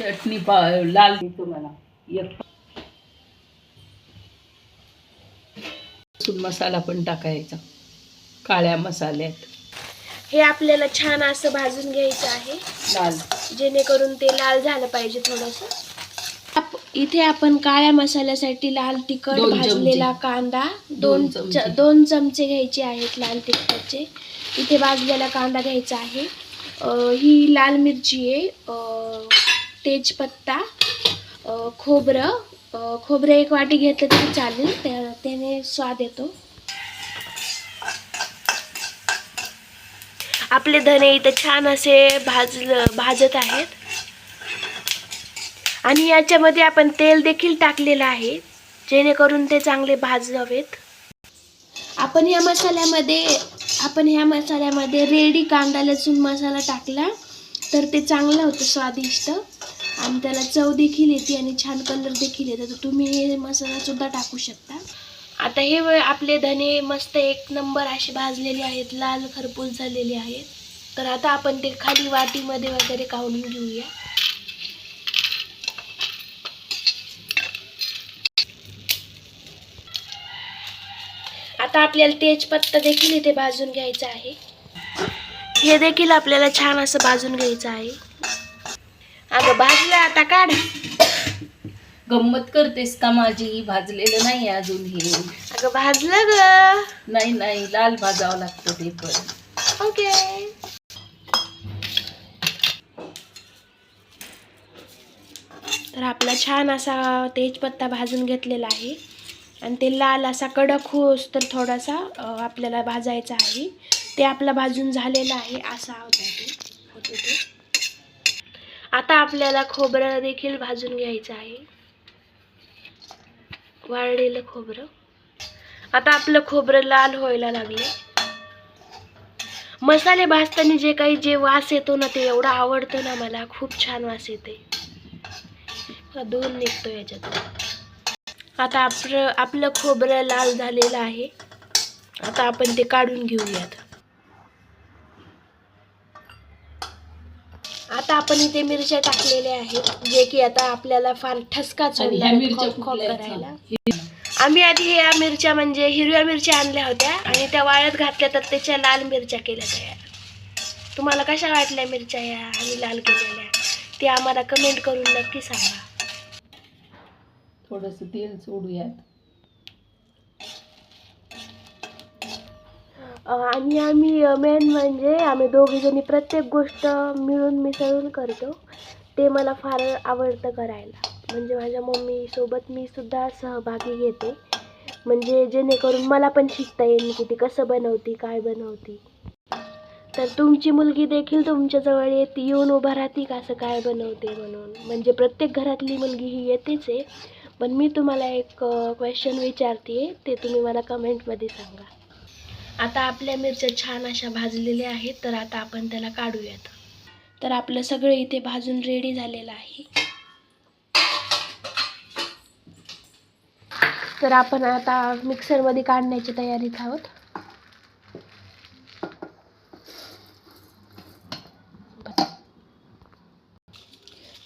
चटणी पा लाल तुम्हाला एक. लसूण मसाला पण टाकायचा. काळ्या मसाल्यात. हे आपल्याला छान असं भाजून घ्यायचं आहे. लाल. जेणेकरून ते लाल झालं पाहिजे थोडंसं. इथे आपण काळ्या मसाल्यासाठी लाल तिखट दोन चमचे. भाजलेला कांदा दोन दोन चमचे. च- दोन चमचे घ्यायचे आहेत लाल तिखटाचे. इथे भाजलेला कांदा घ्यायचा आहे. अं, ही लाल मिरची आहे. अं, तेजपत्ता खोबरं खोबरं एक वाटी घेतलं तरी चालेल. त्या- त्याने स्वाद येतो. आपले धने इथं छान असे भाज भाजत आहेत. आणि याच्यामध्ये आपण तेल देखील टाकलेलं आहे जेणेकरून ते चांगले भाजावेत. आपण या मसाल्यामध्ये आपण ह्या मसाल्यामध्ये रेडी कांदा लसूण मसाला टाकला तर ते चांगलं होतं स्वादिष्ट. आणि त्याला चव देखील येते आणि छान कलर देखील येतो. तर तुम्ही हे मसालासुद्धा टाकू शकता. आता हे आपले धने मस्त एक नंबर असे भाजलेले आहेत. लाल खरपूस झालेले आहेत. तर आता आपण ते खाली वाटीमध्ये वगैरे काढून घेऊया. आता आपल्याला तेजपत्ता देखील इथे भाजून घ्यायचा आहे. हे देखील आपल्याला छान असं भाजून घ्यायचं आहे. अगं भाजलं आता काढ. गंमत करतेस का माझी? भाजलेलं नाही अजून हे. अगं भाजलं ग. नाही नाही लाल भाजावं लागतं ते पण. ओके. तर आपला छान असा तेजपत्ता भाजून घेतलेला आहे. आणि ते लाल असा कडक होस तर थोडासा आपल्याला भाजायचा आहे. ते आपला भाजून झालेला आहे. असा होता ते. होते ते. आता आपल्याला खोबरं देखील भाजून घ्यायचं आहे. वाळलेलं खोबरं. आता आपलं खोबरं लाल व्हायला लागले मसाले भाजताना जे काही जे वास येतो ना ते एवढं आवडतं ना मला खूप छान वास येते. दोन निघतो याच्यात. आता आपलं आपलं खोबरं लाल झालेलं आहे. आता आपण ते काढून घेऊयात. आता आपण इथे मिरच्या टाकलेल्या आहेत जे की आता आपल्याला फार कुठल्या करायला? आम्ही आधी ह्या मिरच्या म्हणजे हिरव्या मिरच्या आणल्या होत्या आणि त्या वाळत घातल्या तर त्याच्या लाल मिरच्या केल्या तयार तुम्हाला कशा वाटल्या मिरच्या या आणि लाल केलेल्या? ते आम्हाला कमेंट करून नक्की सांगा. थोडस तेल सोडूयात. आणि आम्ही मेन म्हणजे आम्ही दोघीजणी प्रत्येक गोष्ट मिळून मिसळून करतो. ते मला फार आवडतं करायला. म्हणजे माझ्या मम्मीसोबत मी सुद्धा सहभागी घेते. म्हणजे जेणेकरून मला पण शिकता येईल की ती कसं बनवती काय बनवती. तर तुमची मुलगी देखील तुमच्याजवळ येते येऊन उभा राहते का असं काय बनवते म्हणून? म्हणजे प्रत्येक घरातली मुलगी ही येतेच आहे. पण मी तुम्हाला एक क्वेश्चन विचारते ते तुम्ही मला कमेंटमध्ये सांगा. आता आपल्या मिरच्या छान अशा भाजलेल्या आहेत तर आता आपण त्याला काढूयात. तर आपलं सगळं इथे भाजून रेडी झालेलं आहे. तर आपण आता मिक्सरमध्ये काढण्याची तयारीत आहोत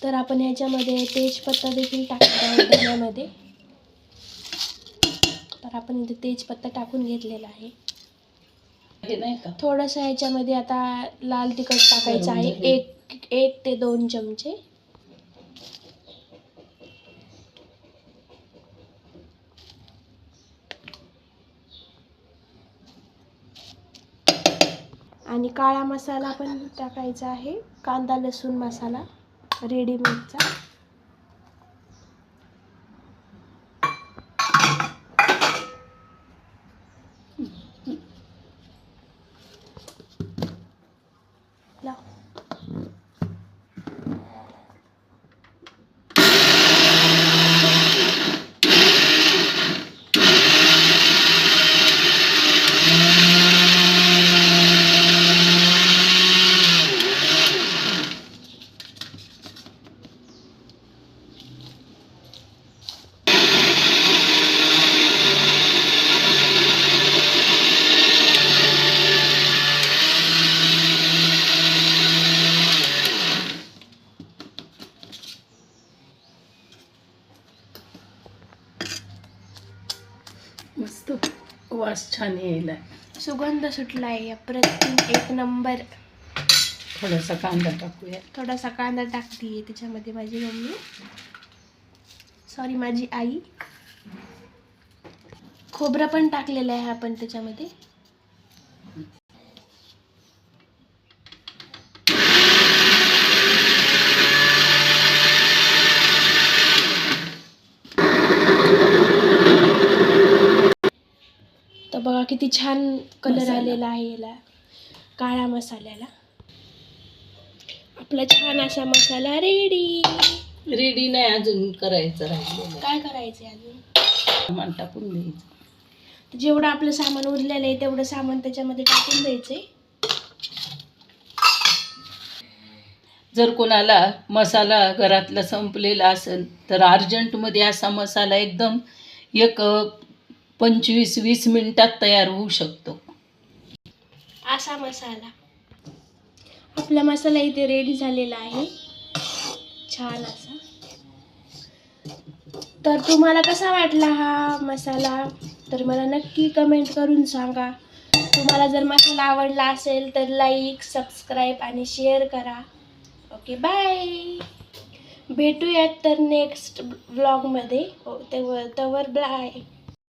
तर आपण याच्यामध्ये तेजपत्ता देखील टाकणार आहोत धण्यामध्ये तर आपण इथे तेजपत्ता टाकून घेतलेला आहे. हे नाही का? थोडंसं ह्याच्यामध्ये आता लाल तिखट टाकायचं आहे. बरोबर. एक एक ते दोन चमचे. आणि काळा मसाला पण टाकायचा आहे. कांदा लसूण मसाला रेडीमेडचा लाव मस्त वास छान यायला सुगंध सुटला आहे अप्रतिम एक नंबर. थोडासा कांदा टाकूया. थोडासा कांदा टाकते त्याच्यामध्ये माझी मम्मी. सॉरी माझी आई. खोबरं पण टाकलेलं आहे आपण त्याच्यामध्ये. बघा किती छान कलर. आलेला आहे याला. काळ्या मसाल्याला. आपला छान असा मसाला रेडी रेडी नाही अजून करायचं राहिलेलं. काय करायचं अजून? सामान टाकून द्यायचं जेवढं आपलं सामान उरलेलं आहे तेवढं सामान त्याच्यामध्ये टाकून द्यायचंय. जर कोणाला मसाला घरातला संपलेला असेल तर अर्जंटमध्ये असा मसाला एकदम एक अ, पंचवीस वीस मिनिटात तयार होऊ शकतो. असा मसाला. आपला मसाला इथे रेडी झालेला आहे. छान असा. तर तुम्हाला कसा वाटला हा मसाला? तर मला नक्की कमेंट करून सांगा. तुम्हाला जर मसाला आवडला असेल तर लाईक सबस्क्राईब आणि शेअर करा. ओके बाय भेटूयात तर नेक्स्ट ब्लॉगमध्ये तेव्हा हो, तवर बाय